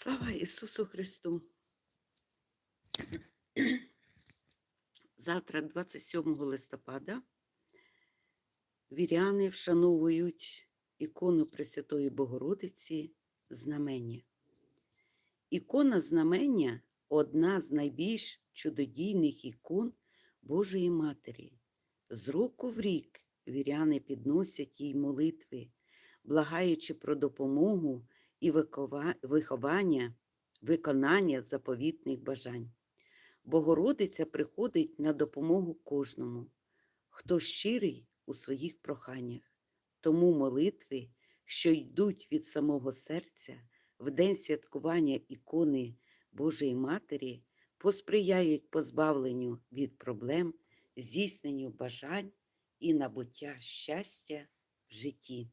Слава Ісусу Христу! Завтра, 27 листопада, віряни вшановують ікону Пресвятої Богородиці Знамення. Ікона Знамення одна з найбільш чудодійних ікон Божої Матері. З року в рік віряни підносять їй молитви, благаючи про допомогу і виховання, виконання заповітних бажань. Богородиця приходить на допомогу кожному, хто щирий у своїх проханнях. Тому молитви, що йдуть від самого серця в день святкування ікони Божої Матері, посприяють позбавленню від проблем, здійсненню бажань і набуття щастя в житті.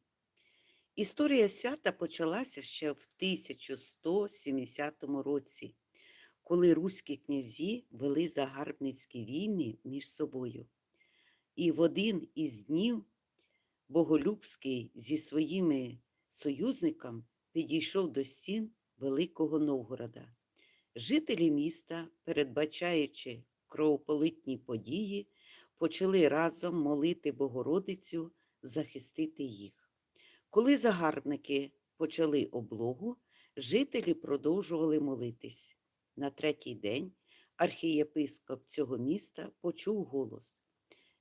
Історія свята почалася ще в 1170 році, коли руські князі вели загарбницькі війни між собою. І в один із днів Боголюбський зі своїми союзниками підійшов до стін Великого Новгорода. Жителі міста, передбачаючи кровополитні події, почали разом молити Богородицю захистити їх. Коли загарбники почали облогу, жителі продовжували молитись. На третій день архієпископ цього міста почув голос.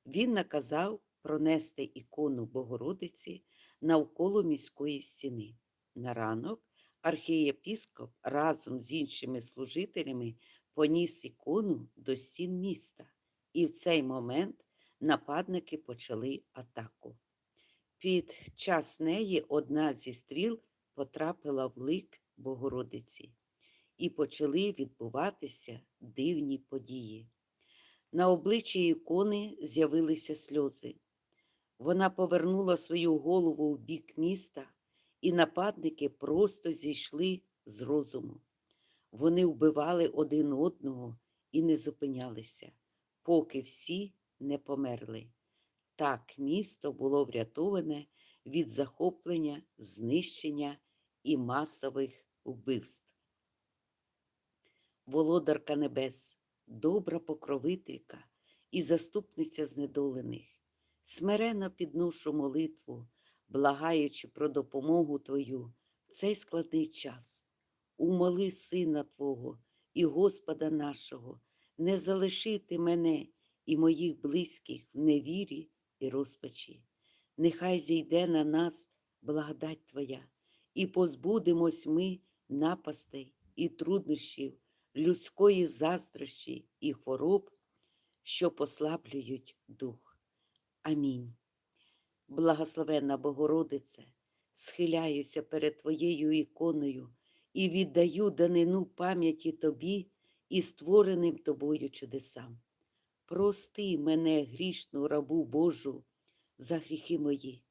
Він наказав пронести ікону Богородиці навколо міської стіни. На ранок архієпископ разом з іншими служителями поніс ікону до стін міста, і в цей момент нападники почали атаку. Під час неї одна зі стріл потрапила в лик Богородиці, і почали відбуватися дивні події. На обличчі ікони з'явилися сльози. Вона повернула свою голову в бік міста, і нападники просто зійшли з розуму. Вони вбивали один одного і не зупинялися, поки всі не померли. Так місто було врятоване від захоплення, знищення і масових вбивств. Володарка небес, добра покровителька і заступниця знедолених, смирено підношу молитву, благаючи про допомогу Твою в цей складний час. Умоли Сина Твого і Господа нашого, не залишити мене і моїх близьких в невірі і розпачі. Нехай зійде на нас благодать Твоя, і позбудемось ми напастей і труднощів, людської заздрощі і хвороб, що послаблюють дух. Амінь. Благословенна Богородице, схиляюся перед Твоєю іконою і віддаю данину пам'яті Тобі і створеним Тобою чудесам. Прости мене, грішну рабу Божу, за гріхи мої.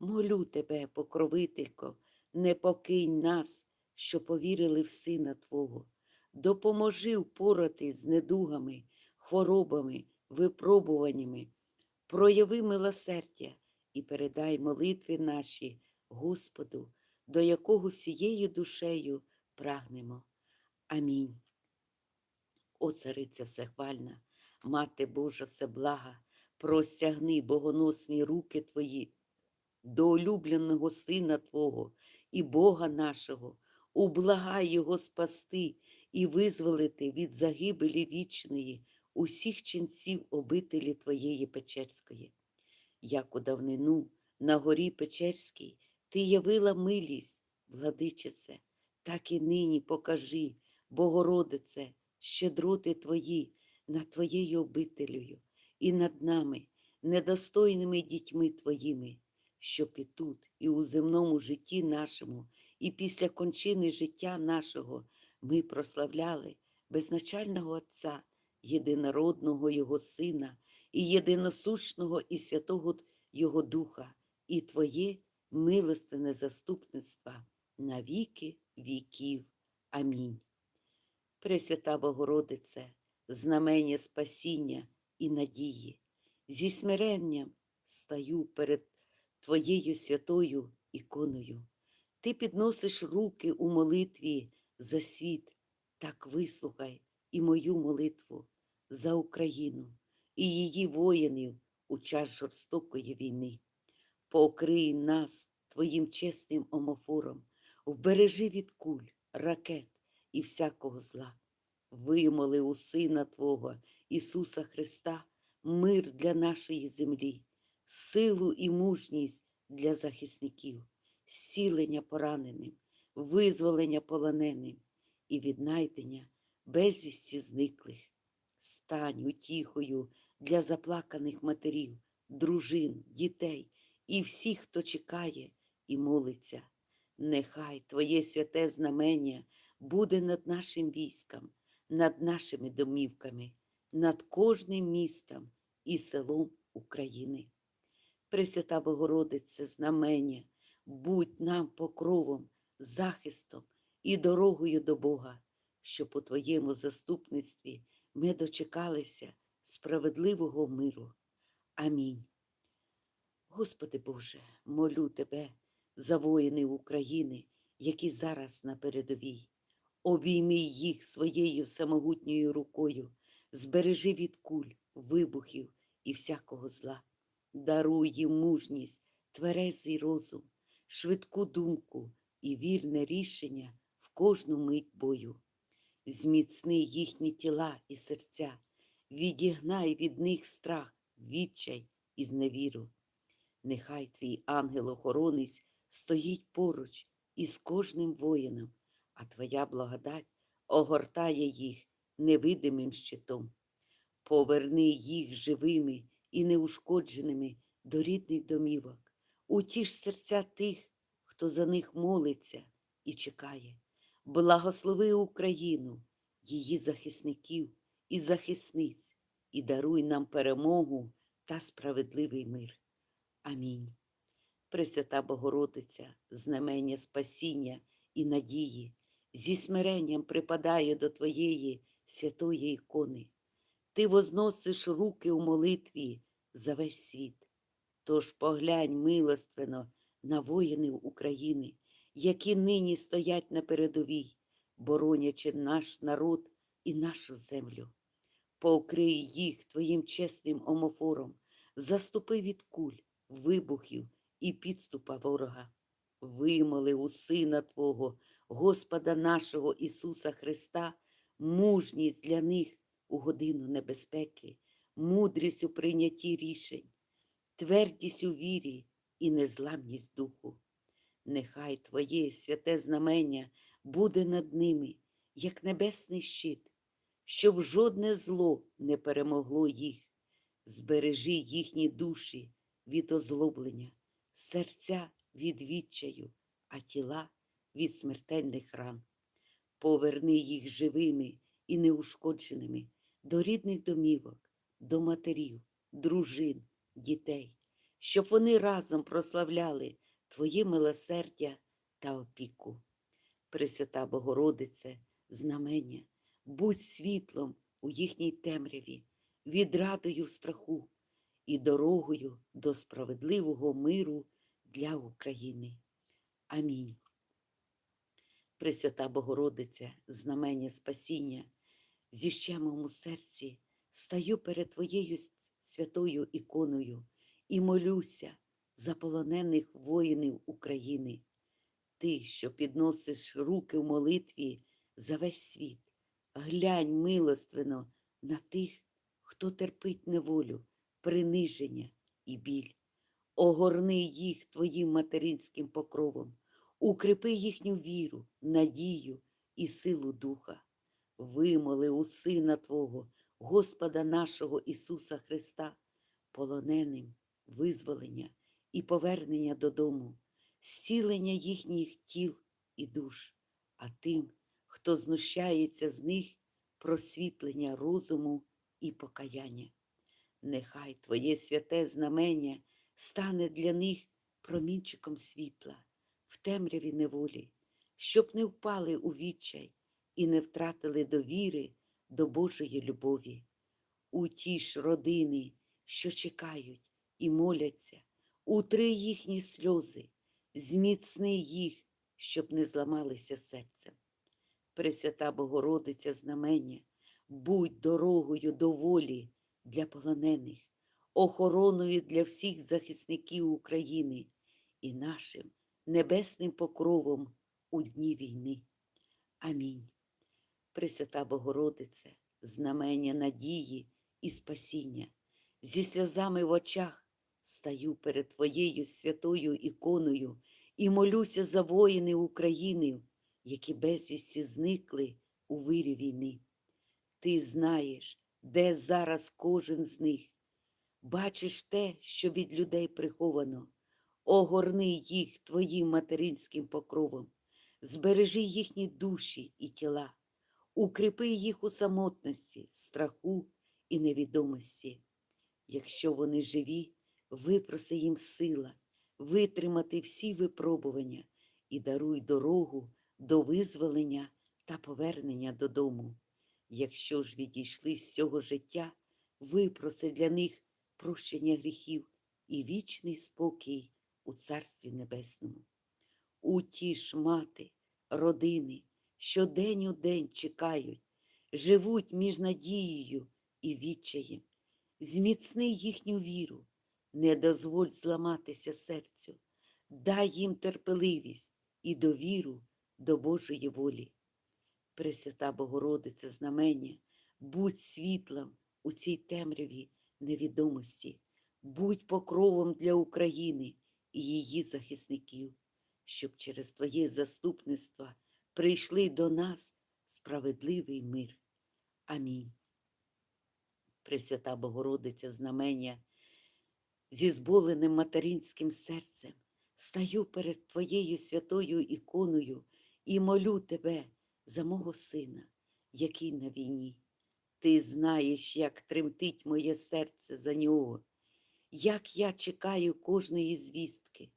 Молю тебе, покровителько, не покинь нас, що повірили в Сина Твого. Допоможи впорати з недугами, хворобами, випробуваннями. Прояви милосердя і передай молитви наші Господу, до якого всією душею прагнемо. Амінь. О, цариця всехвальна, Мати Божа всеблага, простягни богоносні руки Твої до улюбленого Сина Твого і Бога нашого, ублагай Його спасти і визволити від загибелі вічної усіх ченців обителі Твоєї Печерської. Як у давнину на горі Печерській ти явила милість, владичице, так і нині покажи, Богородице, щедроти Твої над Твоєю обителею і над нами, недостойними дітьми Твоїми, щоб і тут, і у земному житті нашому, і після кончини життя нашого ми прославляли безначального Отця, єдинородного Його Сина, і єдиносущного і святого Його Духа, і Твоє милостине заступництва на віки віків. Амінь. Пресвята Богородице, знамення спасіння і надії, зі смиренням стаю перед Твоєю святою іконою. Ти підносиш руки у молитві за світ, так вислухай і мою молитву за Україну і її воїнів у час жорстокої війни. Покрий нас твоїм чесним омофором, вбережи від куль, ракет і всякого зла. Вимоли у Сина Твого, Ісуса Христа, мир для нашої землі, силу і мужність для захисників, зцілення пораненим, визволення полоненим і віднайдення безвісті зниклих. Стань утіхою для заплаканих матерів, дружин, дітей і всіх, хто чекає і молиться. Нехай Твоє святе знамення буде над нашим військом, над нашими домівками, над кожним містом і селом України. Пресвята Богородице, знамення, будь нам покровом, захистом і дорогою до Бога, щоб у Твоєму заступництві ми дочекалися справедливого миру. Амінь. Господи Боже, молю Тебе за воїнів України, які зараз на передовій. Обійми їх своєю самогутньою рукою, збережи від куль, вибухів і всякого зла. Даруй їм мужність, тверезий розум, швидку думку і вірне рішення в кожну мить бою. Зміцни їхні тіла і серця, відігнай від них страх, відчай і зневіру. Нехай твій ангел-охоронець стоїть поруч із кожним воїном, а твоя благодать огортає їх невидимим щитом. Поверни їх живими і неушкодженими до рідних домівок, утіш серця тих, хто за них молиться і чекає. Благослови Україну, її захисників і захисниць, і даруй нам перемогу та справедливий мир. Амінь. Пресвята Богородиця, знамення спасіння і надії, зі смиренням припадає до Твоєї святої ікони. Ти возносиш руки у молитві за весь світ. Тож поглянь милоственно на воїнів України, які нині стоять на передовій, боронячи наш народ і нашу землю. Покрий їх Твоїм чесним омофором, заступи від куль, вибухів і підступа ворога. Вимоли у Сина Твого, Господа нашого Ісуса Христа, мужність для них у годину небезпеки, мудрість у прийнятті рішень, твердість у вірі і незламність духу. Нехай Твоє святе знамення буде над ними, як небесний щит, щоб жодне зло не перемогло їх. Збережи їхні душі від озлоблення, серця від відчаю, а тіла від смертельних ран. Поверни їх живими і неушкодженими до рідних домівок, до матерів, дружин, дітей, щоб вони разом прославляли Твоє милосердя та опіку. Пресвята Богородице, знамення, будь світлом у їхній темряві, відрадою в страху і дорогою до справедливого миру для України. Амінь. Пресвята Богородице, знамення спасіння, зі щемом у серці стаю перед Твоєю святою іконою і молюся за полонених воїнів України. Ти, що підносиш руки в молитві за весь світ, глянь милоственно на тих, хто терпить неволю, приниження і біль. Огорни їх Твоїм материнським покровом, укріпи їхню віру, надію і силу духа. Вимоли у Сина Твого, Господа нашого Ісуса Христа, полоненим, визволення і повернення додому, зцілення їхніх тіл і душ, а тим, хто знущається з них, просвітлення розуму і покаяння. Нехай Твоє святе знамення стане для них промінчиком світла темряві неволі, щоб не впали у відчай і не втратили довіри до Божої любові. Утіш родини, що чекають і моляться, утри їхні сльози, зміцни їх, щоб не зламалися серцем. Пресвята Богородиця знамення, будь дорогою до волі для полонених, охороною для всіх захисників України і нашим небесним покровом у дні війни. Амінь. Пресвята Богородице, знамення надії і спасіння, зі сльозами в очах стаю перед Твоєю святою іконою і молюся за воїни України, які безвісті зникли у вирі війни. Ти знаєш, де зараз кожен з них. Бачиш те, що від людей приховано. Огорни їх твоїм материнським покровом, збережи їхні душі і тіла, укріпи їх у самотності, страху і невідомості. Якщо вони живі, випроси їм сила, витримати всі випробування і даруй дорогу до визволення та повернення додому. Якщо ж відійшли з цього життя, випроси для них прощення гріхів і вічний спокій у Царстві Небесному. Утіш мати, родини, що день у день чекають, живуть між надією і відчаєм. Зміцни їхню віру, не дозволь зламатися серцю, дай їм терпеливість і довіру до Божої волі. Пресвята Богородице знамення, будь світлом у цій темряві невідомості, будь покровом для України і її захисників, щоб через Твоє заступництво прийшли до нас справедливий мир. Амінь. Пресвята Богородиця знамення, зі зболеним материнським серцем стаю перед Твоєю святою іконою і молю Тебе за мого сина, який на війні. Ти знаєш, як тремтить моє серце за нього, як я чекаю кожної звістки.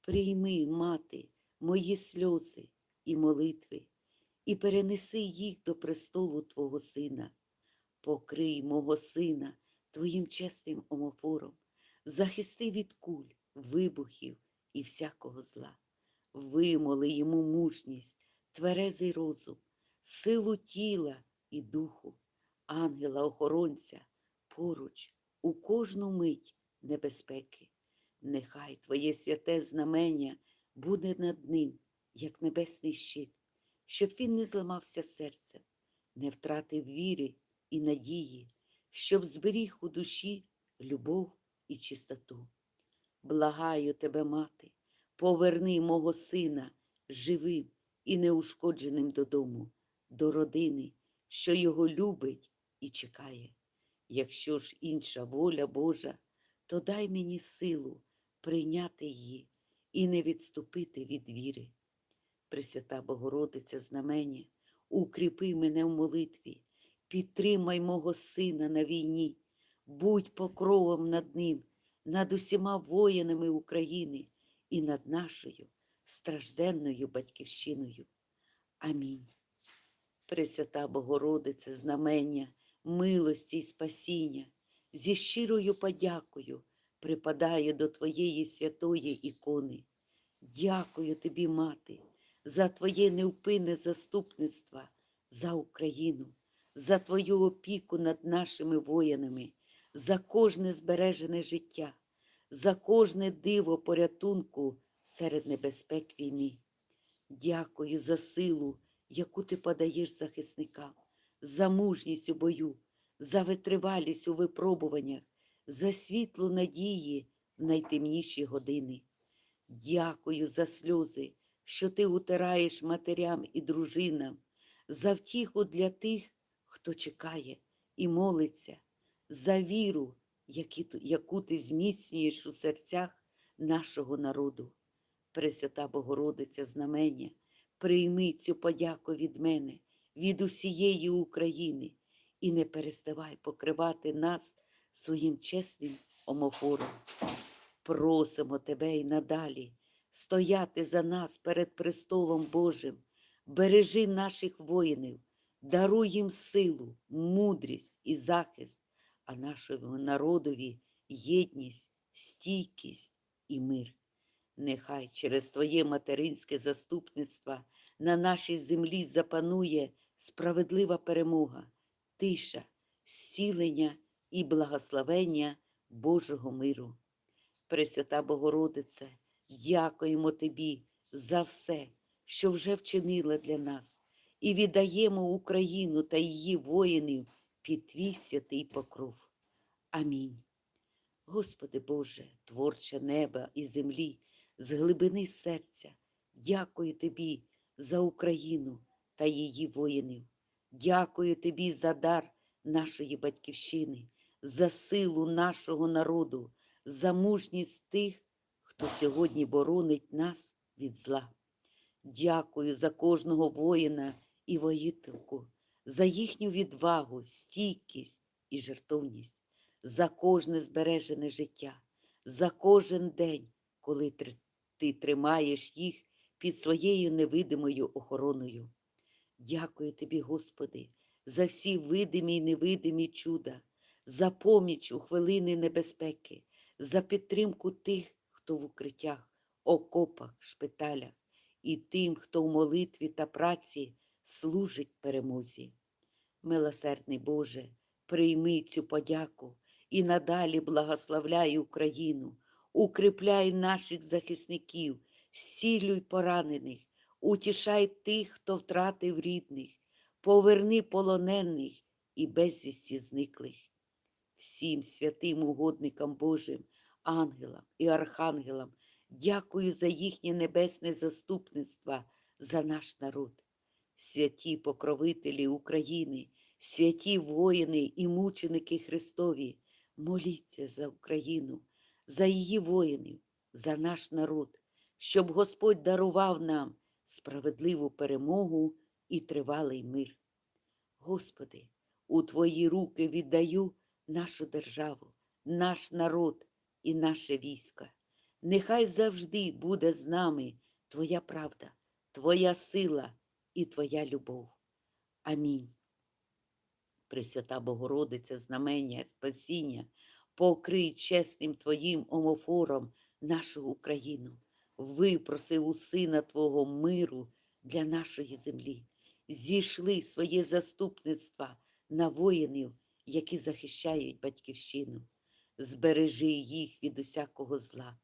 Прийми, мати, мої сльози і молитви, і перенеси їх до престолу Твого Сина. Покрий мого сина Твоїм чесним омофором, захисти від куль, вибухів і всякого зла. Вимоли йому мужність, тверезий розум, силу тіла і духу, ангела-охоронця поруч у кожну мить небезпеки. Нехай Твоє святе знамення буде над ним, як небесний щит, щоб він не зламався серцем, не втратив віри і надії, щоб зберіг у душі любов і чистоту. Благаю тебе, мати, поверни мого сина живим і неушкодженим додому, до родини, що його любить і чекає. Якщо ж інша воля Божа, то дай мені силу прийняти її і не відступити від віри. Пресвята Богородиця знамення, укріпи мене в молитві, підтримай мого сина на війні, будь покровом над ним, над усіма воїнами України і над нашою стражденною батьківщиною. Амінь. Пресвята Богородице, знамення, милості й спасіння, зі щирою подякою припадаю до Твоєї святої ікони. Дякую тобі, мати, за Твоє невпинне заступництво за Україну, за Твою опіку над нашими воїнами, за кожне збережене життя, за кожне диво порятунку серед небезпек війни. Дякую за силу, яку ти подаєш захисникам, за мужність у бою, за витривалість у випробуваннях, за світлу надії в найтемніші години. Дякую за сльози, що ти утираєш матерям і дружинам, за втіху для тих, хто чекає і молиться, за віру, яку ти зміцнюєш у серцях нашого народу. Пресвята Богородиця знамення, прийми цю подяку від мене, від усієї України, і не переставай покривати нас своїм чесним омофором. Просимо тебе й надалі стояти за нас перед престолом Божим, бережи наших воїнів, даруй їм силу, мудрість і захист, а нашому народові єдність, стійкість і мир. Нехай через Твоє материнське заступництво на нашій землі запанує справедлива перемога, тиша, зцілення і благословення Божого миру. Пресвята Богородице, дякуємо Тобі за все, що вже вчинила для нас, і віддаємо Україну та її воїнів під Твій святий покров. Амінь. Господи Боже, творче неба і землі, з глибини серця, дякую Тобі за Україну та її воїнів. Дякую Тобі за дар нашої батьківщини, за силу нашого народу, за мужність тих, хто сьогодні боронить нас від зла. Дякую за кожного воїна і воїтелку, за їхню відвагу, стійкість і жертовність, за кожне збережене життя, за кожен день, коли ти тримаєш їх під своєю невидимою охороною. Дякую тобі, Господи, за всі видимі й невидимі чуда, за поміч у хвилини небезпеки, за підтримку тих, хто в укриттях, окопах, шпиталях, і тим, хто в молитві та праці служить перемозі. Милосердний Боже, прийми цю подяку і надалі благословляй Україну, укріпляй наших захисників, зцілюй поранених, утішай тих, хто втратив рідних, поверни полонених і безвісті зниклих. Всім святим угодникам Божим, ангелам і архангелам, дякую за їхнє небесне заступництво за наш народ. Святі покровителі України, святі воїни і мученики Христові, моліться за Україну, за її воїнів, за наш народ, щоб Господь дарував нам справедливу перемогу і тривалий мир. Господи, у Твої руки віддаю нашу державу, наш народ і наше військо. Нехай завжди буде з нами Твоя правда, Твоя сила і Твоя любов. Амінь. Пресвята Богородиця, знамення, спасіння, покрий чесним Твоїм омофором нашу Україну, випроси у Сина Твого миру для нашої землі, зійшли своє заступництво на воїнів, які захищають батьківщину, збережи їх від усякого зла,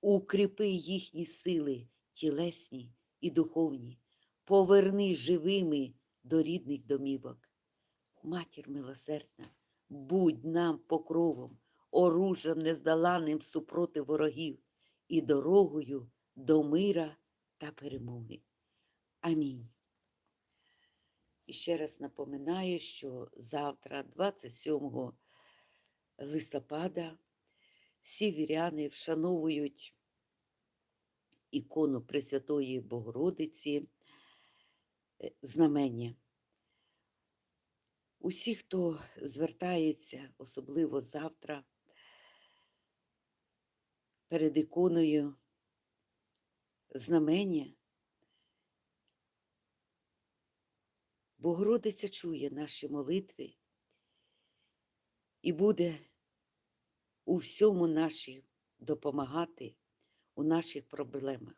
укріпи їхні сили, тілесні і духовні, поверни живими до рідних домівок. Матір милосердна, будь нам покровом, оружем нездоланним супроти ворогів і дорогою до мира та перемоги. Амінь. І ще раз напоминаю, що завтра, 27 листопада, всі віряни вшановують ікону Пресвятої Богородиці е, знамення. Усі, хто звертається, особливо завтра, перед іконою знамення, Богородиця чує наші молитви і буде у всьому нашій допомагати у наших проблемах.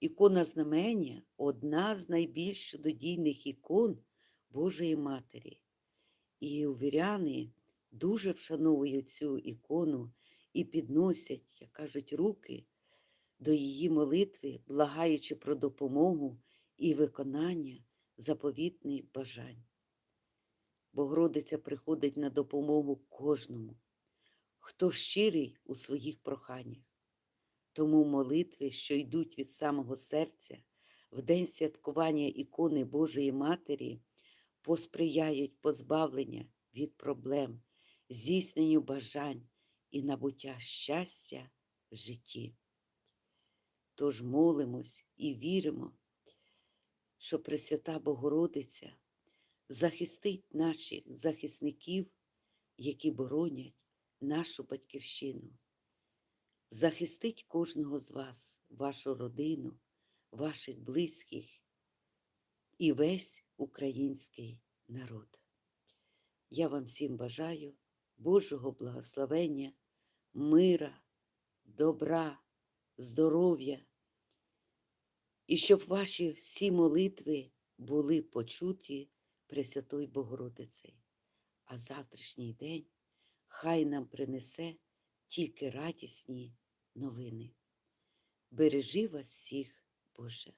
Ікона знамення одна з найбільш чудодійних ікон Божої Матері. І увіряни дуже вшановують цю ікону і підносять, як кажуть, руки до її молитви, благаючи про допомогу і виконання заповітних бажань. Богородиця приходить на допомогу кожному, хто щирий у своїх проханнях. Тому молитви, що йдуть від самого серця, в день святкування ікони Божої Матері, посприяють позбавлення від проблем, здійсненню бажань і набуття щастя в житті. Тож молимось і віримо, що Пресвята Богородиця захистить наших захисників, які боронять нашу батьківщину. Захистить кожного з вас, вашу родину, ваших близьких і весь український народ. Я вам всім бажаю Божого благословення, мира, добра, здоров'я і щоб ваші всі молитви були почуті Пресвятою Богородицею. А завтрашній день хай нам принесе тільки радісні новини. Бережи вас всіх, Боже.